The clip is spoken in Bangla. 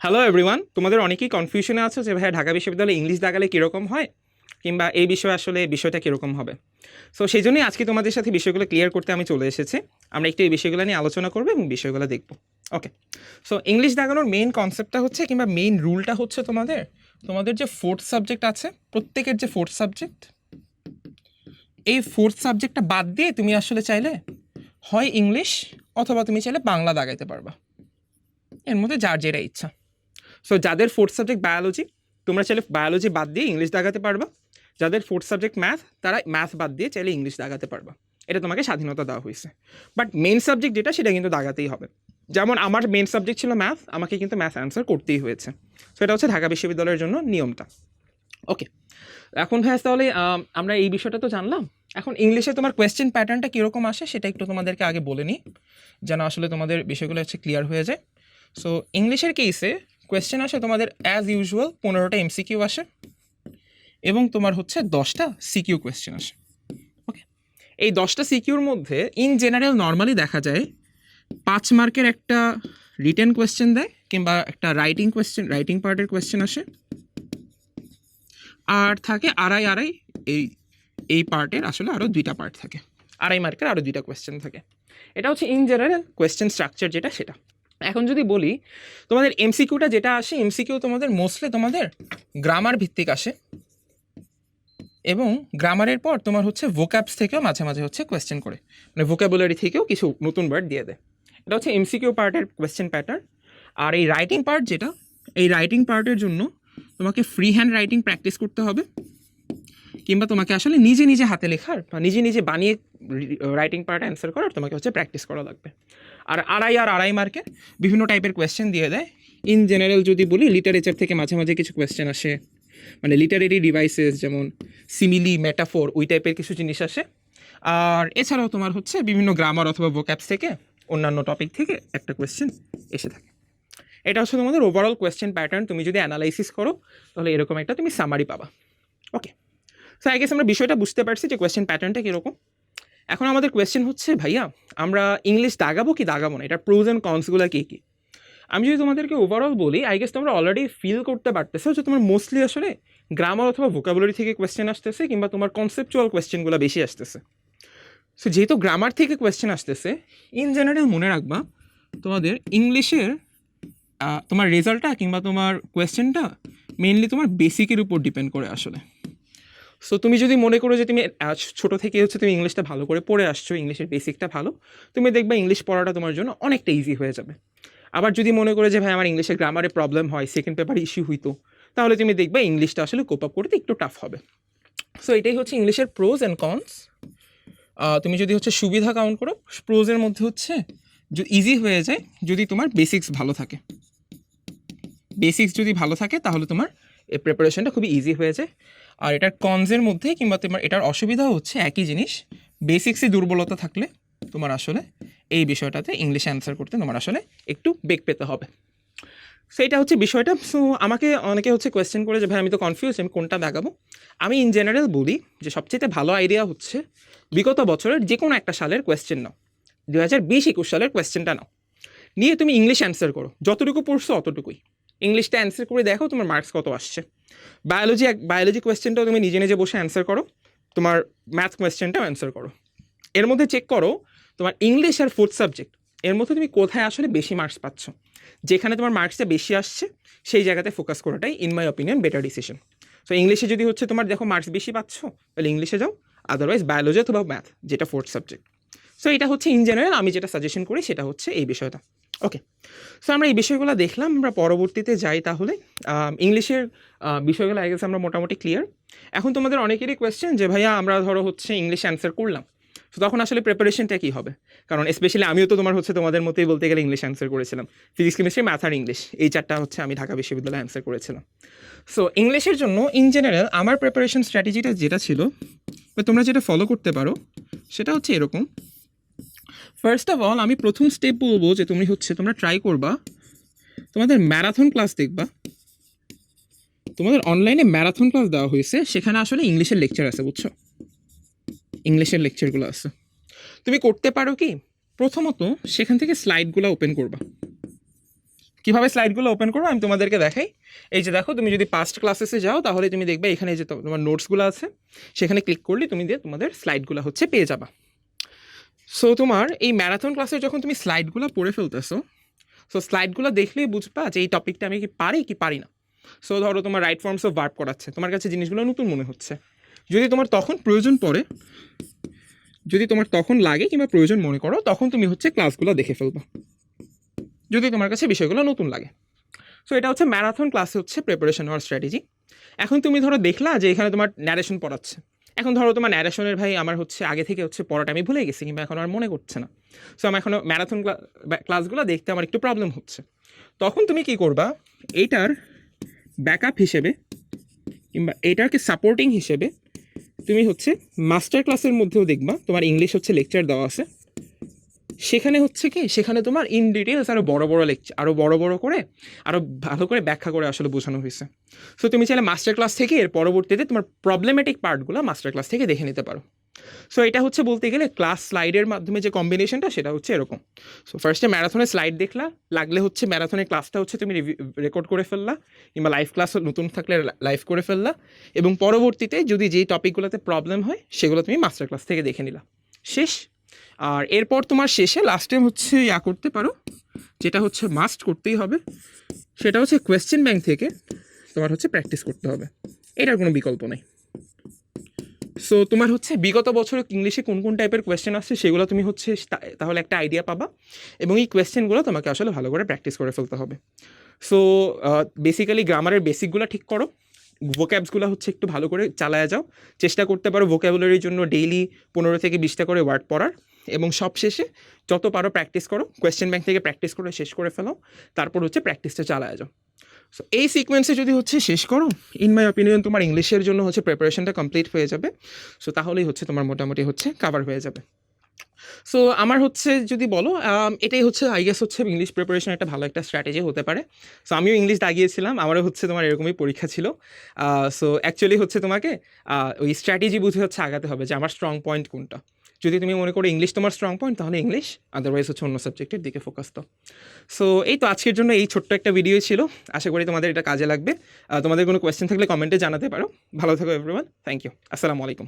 হ্যালো এভরিওয়ান তোমাদের অনেকেই কনফিউশনে আছে যে ভাই ঢাকা বিশ্ববিদ্যালয়ে ইংলিশ দাগালে কীরকম হয়? কিংবা এই বিষয়ে আসলে বিষয়টা কীরকম হবে? সো সেই জন্যই আজকে তোমাদের সাথে বিষয়গুলো ক্লিয়ার করতে আমি চলে এসেছি। আমরা একটু এই বিষয়গুলো নিয়ে আলোচনা করব এবং বিষয়গুলো দেখব। ওকে সো ইংলিশ দাগানোর মেইন কনসেপ্টটা হচ্ছে কিংবা মেইন রুলটা হচ্ছে তোমাদের তোমাদের যে ফোর্থ সাবজেক্ট আছে, প্রত্যেকের যে ফোর্থ সাবজেক্ট এই ফোর্থ সাবজেক্টটা বাদ দিয়ে তুমি আসলে চাইলে হয় ইংলিশ অথবা তুমি চাইলে বাংলা দাগাইতে পারবা। এর মধ্যে যার যেটা ইচ্ছা। সো যাদের ফোর্থ সাবজেক্ট বায়োলজি তোমরা চাইলে বায়োলজি বাদ দিয়ে ইংলিশ দাগাতে পারবা। যাদের ফোর্থ সাবজেক্ট ম্যাথ তারা ম্যাথ বাদ দিয়ে চাইলে ইংলিশ দাগাতে পারবা। এটা তোমাকে স্বাধীনতা দেওয়া হয়েছে। বাট মেন সাবজেক্ট যেটা, সেটা কিন্তু দাগাতেই হবে। যেমন আমার মেন সাবজেক্ট ছিল ম্যাথ আমাকে কিন্তু ম্যাথ অ্যান্সার করতেই হয়েছে। সো এটা হচ্ছে ঢাকা বিশ্ববিদ্যালয়ের জন্য নিয়মটা। ওকে এখন ভাইয়াস তাহলে আমরা এই বিষয়টা তো জানলাম। এখন ইংলিশে তোমার কোয়েশ্চেন প্যাটার্নটা কীরকম আসে, সেটা একটু তোমাদেরকে আগে বলে নিই। যেন আসলে তোমাদের বিষয়গুলো হচ্ছে ক্লিয়ার হয়ে যায়। সো ইংলিশের কেসে কোয়েশ্চেন আসে তোমাদের অ্যাজ ইউজুয়াল পনেরোটা এমসিকিউ আসে এবং তোমার হচ্ছে দশটা সিকিউ কোয়েশ্চেন আসে। ওকে এই দশটা সিকিউর মধ্যে ইন জেনারেল নর্মালি দেখা যায় পাঁচ মার্কের একটা রিটেন কোয়েশ্চেন দেয় কিংবা একটা রাইটিং কোয়েশ্চেন রাইটিং পার্টের কোয়েশ্চেন আসে। আর থাকে আড়াই আড়াই এই এই পার্টের আসলে আরও দুইটা পার্ট থাকে। আড়াই মার্কের আরও দুইটা কোয়েশ্চেন থাকে। এটা হচ্ছে ইন জেনারেল কোয়েশ্চেন স্ট্রাকচার যেটা, সেটা। এখন যদি বলি, তোমাদের এমসিকিউটা যেটা আসে এমসিকিউ তোমাদের মোস্টলি তোমাদের গ্রামার ভিত্তিক আসে এবং গ্রামারের পর তোমার হচ্ছে ভোক্যাবস থেকেও মাঝে মাঝে হচ্ছে কোয়েশ্চেন করে। মানে ভোক্যাবুলারি থেকেও কিছু নতুন ওয়ার্ড দিয়ে দেয়। এটা হচ্ছে এমসিকিউ পার্টের কোয়েশ্চেন প্যাটার্ন আর এই রাইটিং পার্ট যেটা, এই রাইটিং পার্টের জন্য তোমাকে ফ্রি হ্যান্ড রাইটিং প্র্যাকটিস করতে হবে। কিংবা তোমাকে আসলে নিজে নিজে হাতে লেখার বা নিজে নিজে বানিয়ে রাইটিং পার্ট অ্যান্সার করার তোমাকে হচ্ছে প্র্যাকটিস করা লাগবে। আর আড়াই আর আড়াই মার্কের বিভিন্ন টাইপের কোয়েশ্চেন দিয়ে দেয়। ইন জেনারেল যদি বলি লিটারেচার থেকে মাঝে মাঝে কিছু কোয়েশ্চেন আসে। মানে লিটারেরি ডিভাইসেস যেমন সিমিলি মেটাফোর ওই টাইপের কিছু জিনিস আসে। আর এছাড়াও তোমার হচ্ছে বিভিন্ন গ্রামার অথবা ভোক্যাপস থেকে অন্যান্য টপিক থেকে একটা কোয়েশ্চেন এসে থাকে। এটা হচ্ছে তোমাদের ওভারঅল কোয়েশ্চেন প্যাটার্ন তুমি যদি অ্যানালাইসিস করো, তাহলে এরকম একটা তুমি সামারি পাবা। ওকে সো আই গেস আমরা বিষয়টা বুঝতে পারছি যে কোয়েশ্চেন প্যাটার্নটা কীরকম। এখন আমাদের কোয়েশ্চেন হচ্ছে, ভাইয়া, আমরা ইংলিশ দাগাবো কি দাগাবো না? এটা প্রোজ অ্যান্ড কনসগুলো কী কী? আমি যদি তোমাদেরকে ওভারঅল বলি আই গেস তোমরা অলরেডি ফিল করতে পারতেছো যে তোমার মোস্টলি আসলে গ্রামার অথবা ভোকাবুলারি থেকে কোয়েশ্চেন আসতেছে কিংবা তোমার কনসেপচুয়াল কোয়েশ্চেনগুলো বেশি আসতেছে। সো যেহেতু গ্রামার থেকে কোয়েশ্চেন আসতেছে ইন জেনারেল মনে রাখবা, তোমাদের ইংলিশের তোমার রেজাল্টটা কিংবা তোমার কোয়েশ্চেনটা মেনলি তোমার বেসিকের উপর ডিপেন্ড করে আসলে। সো তুমি যদি মনে করো যে তুমি ছোটো থেকে হচ্ছে তুমি ইংলিশটা ভালো করে পড়ে আসছো, ইংলিশের বেসিকটা ভালো, তুমি দেখবে ইংলিশ পড়াটা তোমার জন্য অনেকটা ইজি হয়ে যাবে। আবার যদি মনে করো যে, ভাই, আমার ইংলিশের গ্রামারে প্রবলেম হয় সেকেন্ড পেপার ইস্যু হইতো, তাহলে তুমি দেখবে ইংলিশটা আসলে কোপ আপ করতে একটু টাফ হবে। সো এটাই হচ্ছে ইংলিশের প্রোজ অ্যান্ড কনস তুমি যদি হচ্ছে সুবিধা কাউন্ট করো প্রোজের মধ্যে হচ্ছে ইজি হয়ে যায়, যদি তোমার বেসিক্স ভালো থাকে। বেসিক্স যদি ভালো থাকে, তাহলে তোমার এই প্রিপারেশনটা খুবই ইজি হয়ে যায়। আর এটার কনজের মধ্যে কিংবা তোমার এটার অসুবিধা হচ্ছে একই জিনিস বেসিক্সে দুর্বলতা থাকলে তোমার আসলে এই বিষয়টাতে ইংলিশ অ্যান্সার করতে তোমার আসলে একটু বেগ পেতে হবে। সেইটা হচ্ছে বিষয়টা। সো আমাকে অনেকে হচ্ছে কোয়েশ্চেন করে যে, ভাই, আমি তো কনফিউজ আমি কোনটা দেখাবো? আমি ইন জেনারেল বলি যে সবচেয়ে ভালো আইডিয়া হচ্ছে বিগত বছরের যে কোনো একটা সালের কোয়েশ্চেন নাও। দু হাজার বিশ একুশ সালের কোয়েশ্চেনটা নাও। নিয়ে তুমি ইংলিশ অ্যান্সার করো। যতটুকু পড়ছো, অতটুকুই। ইংলিশটা অ্যান্সার করে দেখো তোমার মার্কস কত আসছে। বায়োলজি এক বায়োলজি কোয়েশ্চেনটাও তুমি নিজে নিজে বসে অ্যান্সার করো। তোমার ম্যাথ কোয়েশ্চেনটাও অ্যান্সার করো। এর মধ্যে চেক করো, তোমার ইংলিশ আর ফোর্থ সাবজেক্ট এর মধ্যে তুমি কোথায় আসলে বেশি মার্কস পাচ্ছ? যেখানে তোমার মার্কসটা বেশি আসছে, সেই জায়গাতে ফোকাস করাটাই in my opinion better decision so ইংলিশে যদি হচ্ছে তোমার দেখো মার্কস বেশি পাচ্ছ, তাহলে ইংলিশে যাও আদারওয়াইজ বায়োলজি অথবা ম্যাথ যেটা ফোর্থ সাবজেক্ট সো এটা হচ্ছে ইন জেনারেল আমি যেটা সাজেশন করি সেটা হচ্ছে এই বিষয়টা। ওকে সো আমরা এই বিষয়গুলো দেখলাম, আমরা পরবর্তীতে যাই তাহলে। ইংলিশের বিষয়গুলো আগে আমরা মোটামুটি ক্লিয়ার এখন তোমাদের অনেকেরই কোয়েশ্চেন যে, ভাইয়া, আমরা ধরো হচ্ছে ইংলিশ অ্যান্সার করলাম। তো তখন আসলে প্রিপারেশনটা কী হবে? কারণ স্পেশালি আমিও তো তোমার হচ্ছে তোমাদের মতোই বলতে গেলে ইংলিশ অ্যান্সার করেছিলাম। ফিজিক্স কেমিস্ট্রি ম্যাথ আর ইংলিশ এই চারটা হচ্ছে আমি ঢাকা বিশ্ববিদ্যালয়ে অ্যান্সার করেছিলাম। সো ইংলিশের জন্য ইন জেনারেল আমার প্রিপারেশন স্ট্র্যাটেজিটা যেটা ছিল, বা তোমরা যেটা ফলো করতে পারো, সেটা হচ্ছে এরকম। ফার্স্ট অফ অল আমি প্রথম স্টেপ বলব যে তুমি হচ্ছে, তোমরা ট্রাই করবা। তোমাদের ম্যারাথন ক্লাস দেখবা। তোমাদের অনলাইনে ম্যারাথন ক্লাস দেওয়া হয়েছে। সেখানে আসলে ইংলিশের লেকচার আছে, বুঝছ? ইংলিশের লেকচারগুলো আছে। তুমি করতে পারো কি? প্রথমত সেখান থেকে স্লাইডগুলো ওপেন করবা। কীভাবে স্লাইডগুলো ওপেন করব? আমি তোমাদেরকে দেখাই। এই যে দেখো, তুমি যদি পাস্ট ক্লাসেসে যাও, তাহলে তুমি দেখবে এখানে যে তোমার নোটসগুলো আছে, সেখানে ক্লিক করলে তুমি দিয়ে তোমাদের স্লাইডগুলো হচ্ছে পেয়ে যাবা। সো তোমার এই ম্যারাথন ক্লাসে যখন তুমি স্লাইডগুলো পড়ে ফেলতেছো সো স্লাইডগুলো দেখলেই বুঝবা যে এই টপিকটা আমি কি পারি কি পারি না। সো ধরো তোমার রাইট ফর্মস অফ ভার্ব করাচ্ছে তোমার কাছে জিনিসগুলো নতুন মনে হচ্ছে। যদি তোমার তখন প্রয়োজন পড়ে, যদি তোমার তখন লাগে কিংবা প্রয়োজন মনে করো, তখন তুমি হচ্ছে ক্লাসগুলো দেখে ফেলবা। যদি তোমার কাছে বিষয়গুলো নতুন লাগে। সো এটা হচ্ছে ম্যারাথন ক্লাসে হচ্ছে প্রিপারেশন হওয়ার স্ট্র্যাটেজি এখন তুমি ধরো দেখলা যে এখানে তোমার ন্যারেশন পড়াচ্ছে। এখন ধরো তোমার ন্যারেশনের ভাই আমার হচ্ছে আগে থেকে হচ্ছে পড়াটা আমি ভুলে গেছি, কিংবা এখন আর মনে করছে না। সো আমার এখনও ম্যারাথন ক্লাসগুলো দেখতে আমার একটু প্রবলেম হচ্ছে। তখন তুমি কি করবা এইটার ব্যাকআপ হিসেবে, কিংবা এটাকে সাপোর্টিং হিসেবে, তুমি হচ্ছে মাস্টার ক্লাসের মধ্যেও দেখবা, তোমার ইংলিশ হচ্ছে লেকচার দেওয়া আছে। সেখানে হচ্ছে কি, সেখানে তোমার ইন ডিটেলস আরও বড় বড় লেকচার আরও বড় বড় করে আরও ভালো করে ব্যাখ্যা করে আসলে বোঝানো হয়েছে। সো তুমি চাইলে মাস্টার ক্লাস থেকে এর পরবর্তীতে তোমার প্রবলেমেটিক পার্টগুলো মাস্টার ক্লাস থেকে দেখে নিতে পারো। সো এটা হচ্ছে বলতে গেলে ক্লাস স্লাইডের মাধ্যমে যে কম্বিনেশনটা সেটা হচ্ছে এরকম। সো ফার্স্টে ম্যারাথনের স্লাইড দেখলা, লাগলে হচ্ছে ম্যারাথনের ক্লাসটা হচ্ছে তুমি রেকর্ড করে ফেললা, কিংবা লাইভ ক্লাস নতুন থাকলে লাইভ করে ফেললা, এবং পরবর্তীতে যদি যেই টপিকগুলোতে প্রবলেম হয়, সেগুলো তুমি মাস্টার ক্লাস থেকে দেখে নিলা। শেষ। আর এরপর তোমার শেষে লাস্ট টাইম হচ্ছে ইয়া করতে পারো, যেটা হচ্ছে মাস্ট করতেই হবে। সেটা হচ্ছে কোয়েশ্চেন ব্যাংক থেকে তোমার হচ্ছে প্র্যাকটিস করতে হবে। এটার কোনো বিকল্প নেই। সো তোমার হচ্ছে বিগত বছরে ইংলিশে কোন কোন টাইপের কোয়েশ্চেন আসছে সেগুলো তুমি হচ্ছে তাহলে একটা আইডিয়া পাবা এবং এই কোয়েশ্চেনগুলো তোমাকে আসলে ভালো করে প্র্যাকটিস করে ফেলতে হবে। সো বেসিক্যালি গ্রামারের বেসিকগুলো ঠিক করো। ভোক্যাবসগুলো হচ্ছে একটু ভালো করে চালায় যাও। চেষ্টা করতে পারো ভোক্যাবুলারির জন্য ডেইলি পনেরো থেকে বিশটা করে ওয়ার্ড পড়ার এবং সব শেষে যত পারো প্র্যাকটিস করো কোয়েশ্চেন ব্যাংক থেকে প্র্যাকটিস করে শেষ করে ফেলো তারপর হচ্ছে প্র্যাকটিসটা চালায় যাও। সো এই সিকোয়েন্সে যদি হচ্ছে শেষ করো ইন মাই অপিনিয়ন তোমার ইংলিশের জন্য হচ্ছে প্রিপারেশনটা কমপ্লিট হয়ে যাবে। সো তাহলেই হচ্ছে তোমার মোটামুটি হচ্ছে কাভার হয়ে যাবে। সো আমার হচ্ছে, যদি বলো এটাই হচ্ছে আই গেস হচ্ছে ইংলিশ প্রিপারেশন একটা ভালো একটা স্ট্র্যাটেজি হতে পারে। সো আমিও ইংলিশ দাগিয়েছিলাম, আমারও হচ্ছে তোমার এরকমই পরীক্ষা ছিল। সো অ্যাকচুয়ালি হচ্ছে তোমাকে ওই স্ট্র্যাটেজি বুঝে হচ্ছে আগাতে হবে যে আমার স্ট্রং পয়েন্ট কোনটা। যদি তুমি মনে করো ইংলিশ তোমার স্ট্রং পয়েন্ট তাহলে ইংলিশ আদারওয়াইজ হচ্ছে অন্য সাবজেক্টের দিকে ফোকাস তো। সো এই তো আজকের জন্য এই ছোট্ট একটা ভিডিও ছিল। আশা করি তোমাদের এটা কাজে লাগবে। তোমাদের কোনো কোয়েশ্চেন থাকলে কমেন্টে জানাতে পারো। ভালো থাকো এভরিওয়ান থ্যাংক ইউ আসসালামু আলাইকুম।